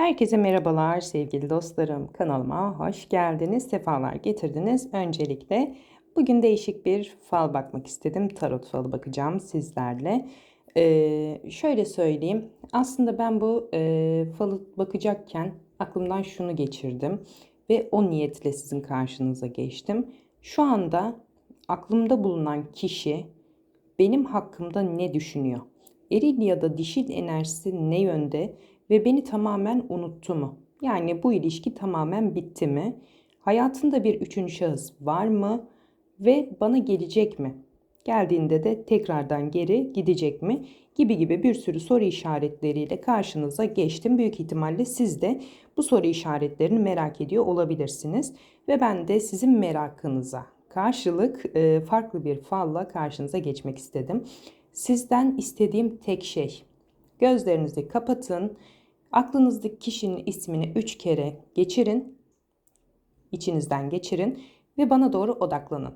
Herkese merhabalar sevgili dostlarım. Kanalıma hoş geldiniz, sefalar getirdiniz. Öncelikle bugün değişik bir fal bakmak istedim. Tarot falı bakacağım sizlerle. Ee, şöyle söyleyeyim. Aslında ben bu e, falı bakacakken aklımdan şunu geçirdim. Ve o niyetle sizin karşınıza geçtim. Şu anda aklımda bulunan kişi benim hakkımda ne düşünüyor? Eril ya da dişil enerjisi ne yönde ve beni tamamen unuttu mu? Yani bu ilişki tamamen bitti mi? Hayatında bir üçüncü şahıs var mı? Ve bana gelecek mi? Geldiğinde de tekrardan geri gidecek mi? Gibi gibi bir sürü soru işaretleriyle karşınıza geçtim. Büyük ihtimalle siz de bu soru işaretlerini merak ediyor olabilirsiniz. Ve ben de sizin merakınıza karşılık e, farklı bir falla karşınıza geçmek istedim. Sizden istediğim tek şey gözlerinizi kapatın. Aklınızdaki kişinin ismini 3 kere geçirin. içinizden geçirin ve bana doğru odaklanın.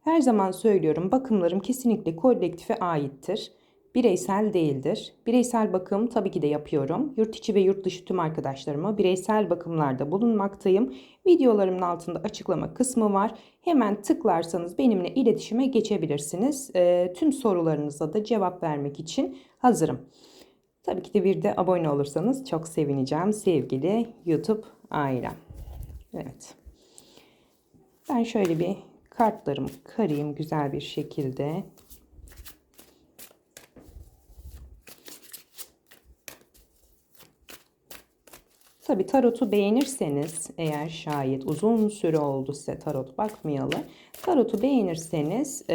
Her zaman söylüyorum bakımlarım kesinlikle kolektife aittir. Bireysel değildir. Bireysel bakım tabii ki de yapıyorum. Yurt içi ve yurt dışı tüm arkadaşlarıma bireysel bakımlarda bulunmaktayım. Videolarımın altında açıklama kısmı var. Hemen tıklarsanız benimle iletişime geçebilirsiniz. E, tüm sorularınıza da cevap vermek için hazırım. Tabii ki de bir de abone olursanız çok sevineceğim sevgili YouTube ailem. Evet. Ben şöyle bir kartlarımı karayım güzel bir şekilde. Tabi tarotu beğenirseniz eğer şayet uzun süre oldu size tarot bakmayalı. Tarotu beğenirseniz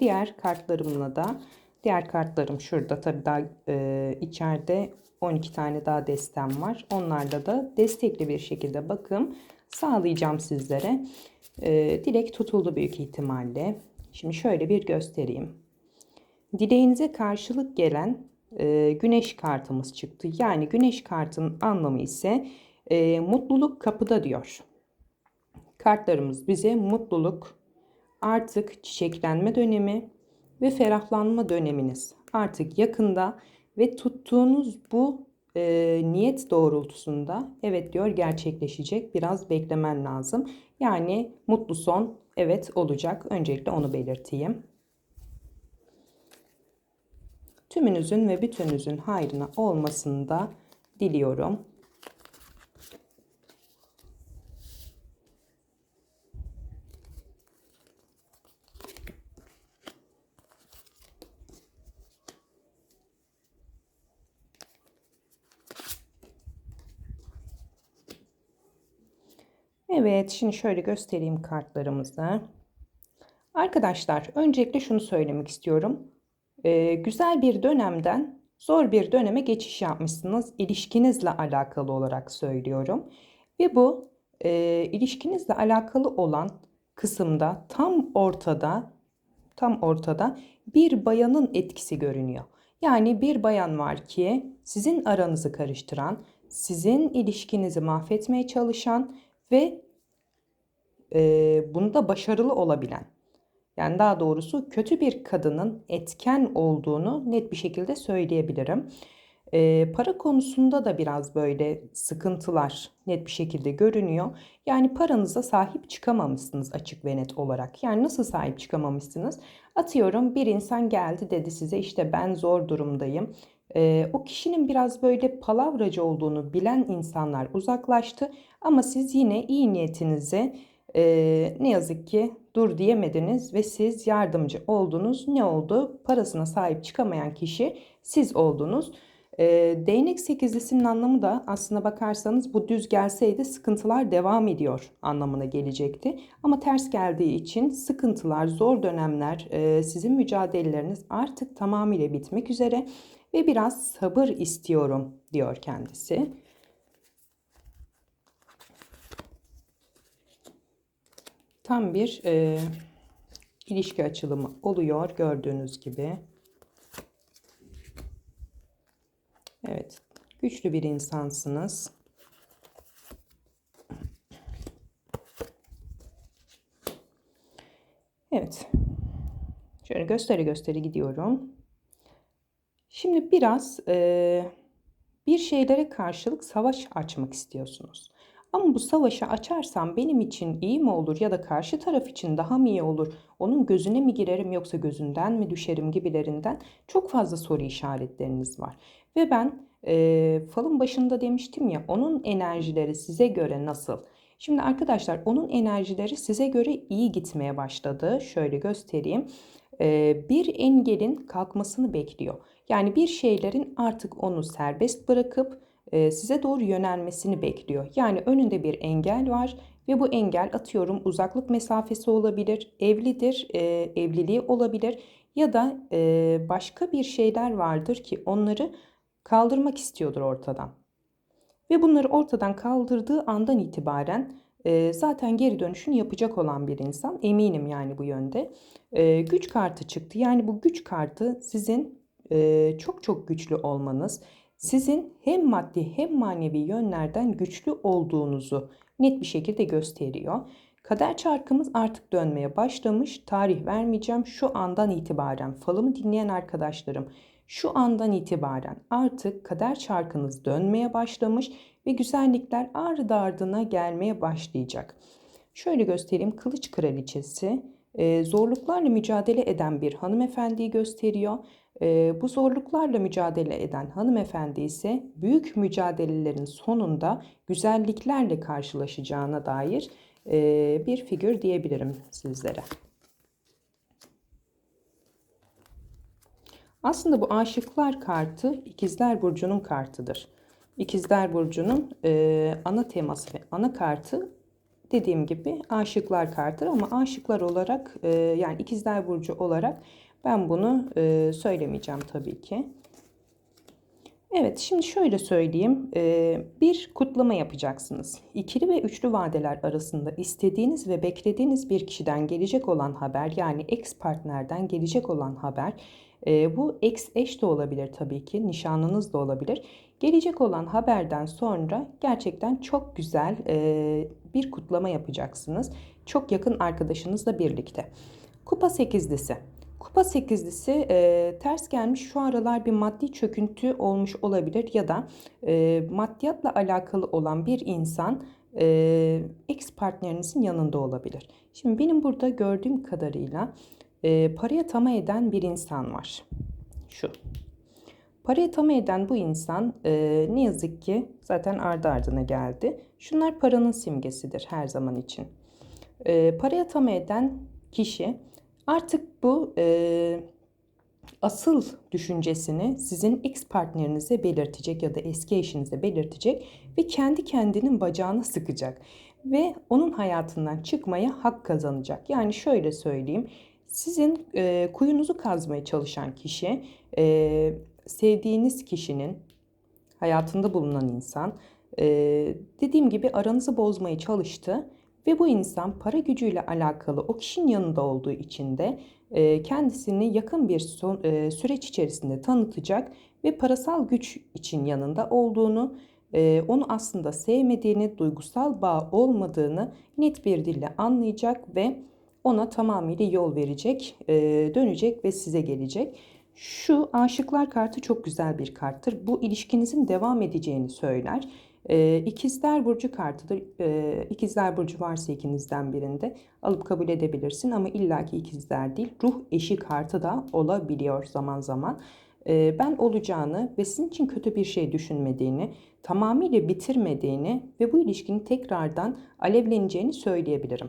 diğer kartlarımla da diğer kartlarım şurada tabi daha e, içeride 12 tane daha destem var. Onlarla da destekli bir şekilde bakım sağlayacağım sizlere. E, dilek tutuldu büyük ihtimalle. Şimdi şöyle bir göstereyim. Dileğinize karşılık gelen e, güneş kartımız çıktı. Yani güneş kartının anlamı ise e, mutluluk kapıda diyor. Kartlarımız bize mutluluk, artık çiçeklenme dönemi ve ferahlanma döneminiz artık yakında ve tuttuğunuz bu e, niyet doğrultusunda evet diyor gerçekleşecek. Biraz beklemen lazım. Yani mutlu son evet olacak. Öncelikle onu belirteyim. Tümünüzün ve bütününüzün hayrına olmasını da diliyorum. Evet, şimdi şöyle göstereyim kartlarımızı. Arkadaşlar, öncelikle şunu söylemek istiyorum. Ee, güzel bir dönemden zor bir döneme geçiş yapmışsınız. İlişkinizle alakalı olarak söylüyorum. Ve bu e, ilişkinizle alakalı olan kısımda tam ortada tam ortada bir bayanın etkisi görünüyor. Yani bir bayan var ki sizin aranızı karıştıran, sizin ilişkinizi mahvetmeye çalışan ve e, bunda başarılı olabilen yani daha doğrusu kötü bir kadının etken olduğunu net bir şekilde söyleyebilirim. E, para konusunda da biraz böyle sıkıntılar net bir şekilde görünüyor. Yani paranıza sahip çıkamamışsınız açık ve net olarak. Yani nasıl sahip çıkamamışsınız? Atıyorum bir insan geldi dedi size işte ben zor durumdayım. E, o kişinin biraz böyle palavracı olduğunu bilen insanlar uzaklaştı. Ama siz yine iyi niyetinize e, ne yazık ki dur diyemediniz ve siz yardımcı oldunuz. Ne oldu? Parasına sahip çıkamayan kişi siz oldunuz. E, değnek sekizlisinin anlamı da aslına bakarsanız bu düz gelseydi sıkıntılar devam ediyor anlamına gelecekti. Ama ters geldiği için sıkıntılar, zor dönemler, e, sizin mücadeleleriniz artık tamamıyla bitmek üzere ve biraz sabır istiyorum diyor kendisi. Tam bir e, ilişki açılımı oluyor gördüğünüz gibi. Evet, güçlü bir insansınız. Evet. Şöyle gösteri gösteri gidiyorum. Şimdi biraz e, bir şeylere karşılık savaş açmak istiyorsunuz. Ama bu savaşı açarsam benim için iyi mi olur ya da karşı taraf için daha mı iyi olur? Onun gözüne mi girerim yoksa gözünden mi düşerim gibilerinden çok fazla soru işaretleriniz var. Ve ben e, falın başında demiştim ya onun enerjileri size göre nasıl? Şimdi arkadaşlar onun enerjileri size göre iyi gitmeye başladı. Şöyle göstereyim. E, bir engelin kalkmasını bekliyor. Yani bir şeylerin artık onu serbest bırakıp size doğru yönelmesini bekliyor. Yani önünde bir engel var ve bu engel atıyorum uzaklık mesafesi olabilir, evlidir, e, evliliği olabilir ya da e, başka bir şeyler vardır ki onları kaldırmak istiyordur ortadan. Ve bunları ortadan kaldırdığı andan itibaren e, zaten geri dönüşünü yapacak olan bir insan. Eminim yani bu yönde. E, güç kartı çıktı. Yani bu güç kartı sizin e, çok çok güçlü olmanız, sizin hem maddi hem manevi yönlerden güçlü olduğunuzu net bir şekilde gösteriyor. Kader çarkımız artık dönmeye başlamış. Tarih vermeyeceğim. Şu andan itibaren falımı dinleyen arkadaşlarım şu andan itibaren artık kader çarkınız dönmeye başlamış ve güzellikler ardı ardına gelmeye başlayacak. Şöyle göstereyim. Kılıç kraliçesi zorluklarla mücadele eden bir hanımefendiyi gösteriyor. Bu zorluklarla mücadele eden hanımefendi ise büyük mücadelelerin sonunda güzelliklerle karşılaşacağına dair bir figür diyebilirim sizlere. Aslında bu aşıklar kartı ikizler burcunun kartıdır. İkizler burcunun e, ana teması ve ana kartı dediğim gibi aşıklar kartıdır ama aşıklar olarak e, yani ikizler burcu olarak ben bunu e, söylemeyeceğim tabii ki. Evet şimdi şöyle söyleyeyim. E, bir kutlama yapacaksınız. İkili ve üçlü vadeler arasında istediğiniz ve beklediğiniz bir kişiden gelecek olan haber yani ex partnerden gelecek olan haber e, bu ex eş de olabilir tabii ki nişanlınız da olabilir. Gelecek olan haberden sonra gerçekten çok güzel e, bir kutlama yapacaksınız. Çok yakın arkadaşınızla birlikte. Kupa sekizlisi. Kupa sekizlisi e, ters gelmiş şu aralar bir maddi çöküntü olmuş olabilir ya da e, maddiyatla alakalı olan bir insan e, ex partnerinizin yanında olabilir. Şimdi benim burada gördüğüm kadarıyla e, paraya tamah eden bir insan var. Şu. Paraya tamah eden bu insan e, ne yazık ki zaten ardı ardına geldi. Şunlar paranın simgesidir her zaman için. E, paraya tamah eden kişi artık bu e, asıl düşüncesini sizin ex partnerinize belirtecek ya da eski eşinize belirtecek ve kendi kendinin bacağını sıkacak ve onun hayatından çıkmaya hak kazanacak. Yani şöyle söyleyeyim. Sizin e, kuyunuzu kazmaya çalışan kişi, e, sevdiğiniz kişinin, hayatında bulunan insan, e, dediğim gibi aranızı bozmaya çalıştı ve bu insan para gücüyle alakalı o kişinin yanında olduğu için de e, kendisini yakın bir son, e, süreç içerisinde tanıtacak ve parasal güç için yanında olduğunu, e, onu aslında sevmediğini, duygusal bağ olmadığını net bir dille anlayacak ve ona tamamıyla yol verecek, dönecek ve size gelecek. Şu aşıklar kartı çok güzel bir karttır. Bu ilişkinizin devam edeceğini söyler. E, ikizler burcu kartıdır. E, ikizler burcu varsa ikinizden birinde alıp kabul edebilirsin ama illaki ikizler değil. Ruh eşi kartı da olabiliyor zaman zaman. E, ben olacağını ve sizin için kötü bir şey düşünmediğini, tamamıyla bitirmediğini ve bu ilişkinin tekrardan alevleneceğini söyleyebilirim.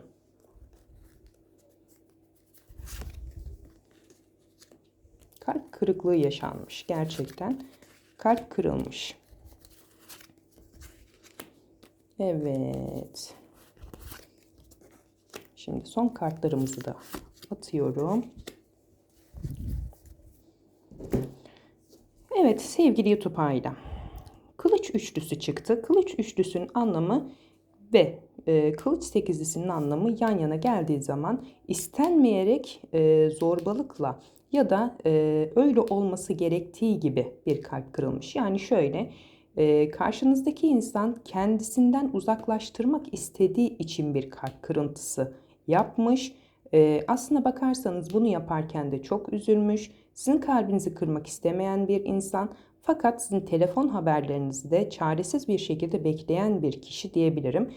kalp kırıklığı yaşanmış gerçekten. Kalp kırılmış. Evet. Şimdi son kartlarımızı da atıyorum. Evet sevgili YouTube ailem. Kılıç üçlüsü çıktı. Kılıç üçlüsünün anlamı ve e, kılıç sekizlisinin anlamı yan yana geldiği zaman istenmeyerek e, zorbalıkla ya da e, öyle olması gerektiği gibi bir kalp kırılmış. Yani şöyle e, karşınızdaki insan kendisinden uzaklaştırmak istediği için bir kalp kırıntısı yapmış. E, aslına bakarsanız bunu yaparken de çok üzülmüş. Sizin kalbinizi kırmak istemeyen bir insan Fakat sizin telefon haberlerinizi de çaresiz bir şekilde bekleyen bir kişi diyebilirim.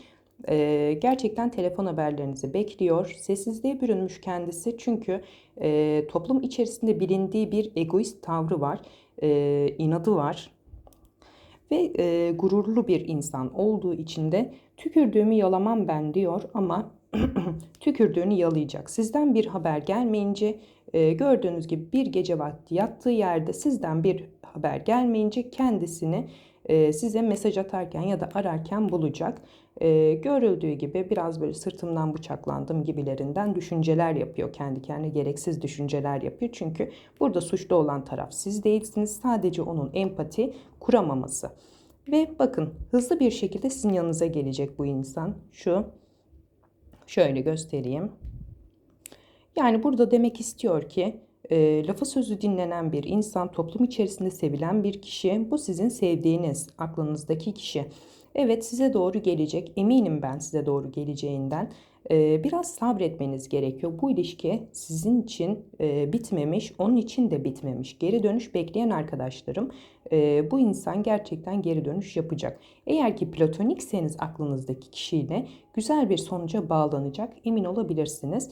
Ee, gerçekten telefon haberlerinizi bekliyor. Sessizliğe bürünmüş kendisi çünkü e, toplum içerisinde bilindiği bir egoist tavrı var, e, inadı var ve e, gururlu bir insan olduğu için de tükürdüğümü yalamam ben diyor ama tükürdüğünü yalayacak. Sizden bir haber gelmeyince e, gördüğünüz gibi bir gece vakti yattığı yerde sizden bir haber gelmeyince kendisini e, size mesaj atarken ya da ararken bulacak. E, görüldüğü gibi biraz böyle sırtımdan bıçaklandım gibilerinden düşünceler yapıyor. Kendi kendine gereksiz düşünceler yapıyor. Çünkü burada suçlu olan taraf siz değilsiniz. Sadece onun empati kuramaması. Ve bakın hızlı bir şekilde sizin yanınıza gelecek bu insan. Şu şöyle göstereyim. Yani burada demek istiyor ki e, lafı sözü dinlenen bir insan, toplum içerisinde sevilen bir kişi, bu sizin sevdiğiniz, aklınızdaki kişi. Evet size doğru gelecek, eminim ben size doğru geleceğinden. Biraz sabretmeniz gerekiyor. Bu ilişki sizin için bitmemiş, onun için de bitmemiş. Geri dönüş bekleyen arkadaşlarım, bu insan gerçekten geri dönüş yapacak. Eğer ki platonikseniz aklınızdaki kişiyle güzel bir sonuca bağlanacak, emin olabilirsiniz.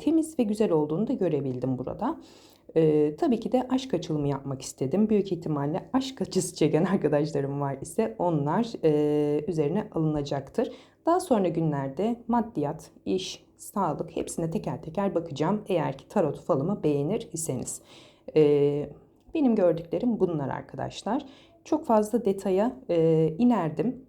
Temiz ve güzel olduğunu da görebildim burada. Ee, tabii ki de aşk açılımı yapmak istedim. Büyük ihtimalle aşk acısı çeken arkadaşlarım var ise onlar e, üzerine alınacaktır. Daha sonra günlerde maddiyat, iş, sağlık hepsine teker teker bakacağım. Eğer ki tarot falımı beğenir iseniz. Ee, benim gördüklerim bunlar arkadaşlar. Çok fazla detaya e, inerdim.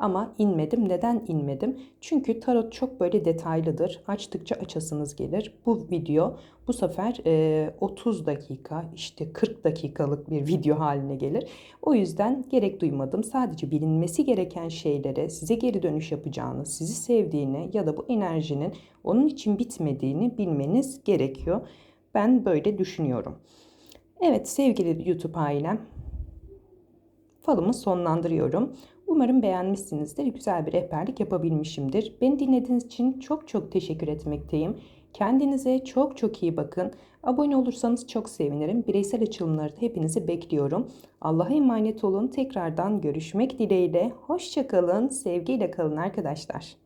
Ama inmedim. Neden inmedim? Çünkü tarot çok böyle detaylıdır. Açtıkça açasınız gelir. Bu video bu sefer e, 30 dakika işte 40 dakikalık bir video haline gelir. O yüzden gerek duymadım. Sadece bilinmesi gereken şeylere size geri dönüş yapacağını, sizi sevdiğini ya da bu enerjinin onun için bitmediğini bilmeniz gerekiyor. Ben böyle düşünüyorum. Evet sevgili YouTube ailem falımı sonlandırıyorum. Umarım beğenmişsinizdir. Güzel bir rehberlik yapabilmişimdir. Beni dinlediğiniz için çok çok teşekkür etmekteyim. Kendinize çok çok iyi bakın. Abone olursanız çok sevinirim. Bireysel açılımları da hepinizi bekliyorum. Allah'a emanet olun. Tekrardan görüşmek dileğiyle. Hoşçakalın. Sevgiyle kalın arkadaşlar.